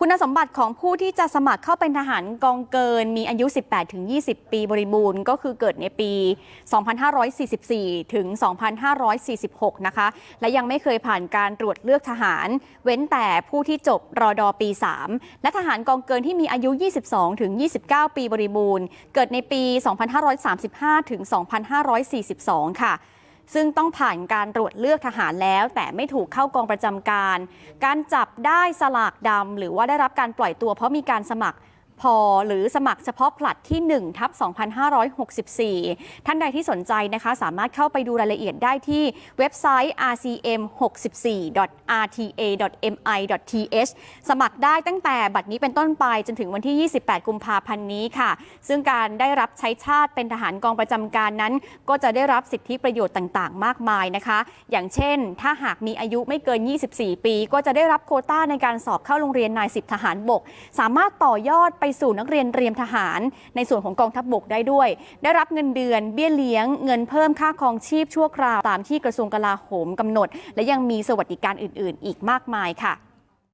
คุณสมบัติของผู้ที่จะสมัครเข้าเป็นทหารกองเกินมีอายุ 18-20 ปีบริบูรณ์ก็คือเกิดในปี 2544 ถึง 2546 นะคะ และยังไม่เคยผ่านการตรวจเลือกทหาร เว้นแต่ผู้ที่จบรอดอปี 3 และทหารกองเกินที่มีอายุ 22 ถึง 29 ปีบริบูรณ์ เกิดในปี 2535 ถึง 2542 ค่ะ ซึ่งต้องผ่านการตรวจเลือกทหารแล้ว แต่ไม่ถูกเข้ากองประจำการ การจับได้สลากดำหรือว่าได้รับการปล่อยตัวเพราะมีการสมัคร พอหรือสมัครเฉพาะผลัดที่1ทับ2564 ท่านใดที่สนใจนะคะสามารถเข้าไปดูรายละเอียดได้ที่เว็บไซต์ rcm64.rta.mi.th สมัครได้ตั้งแต่บัดนี้เป็นต้นไปจนถึงวันที่ 28 กุมภาพันธ์นี้ค่ะ ซึ่งการได้รับใช้ชาติเป็นทหารกองประจำการนั้น ก็จะได้รับสิทธิประโยชน์ต่างๆ มากมายนะคะ อย่างเช่น ถ้าหากมีอายุไม่เกิน 24 ปี ก็จะได้รับโคต้าในการสอบเข้าโรงเรียนนายสิบทหารบก สามารถต่อยอดไปสู่นักเรียนเตรียมทหาร ในส่วนของกองทัพบกได้ด้วย ได้รับเงินเดือนเบี้ยเลี้ยง เงินเพิ่มค่าครองชีพชั่วคราวตามที่กระทรวงกลาโหมกำหนด และยังมีสวัสดิการอื่น ๆ อีกมากมายค่ะ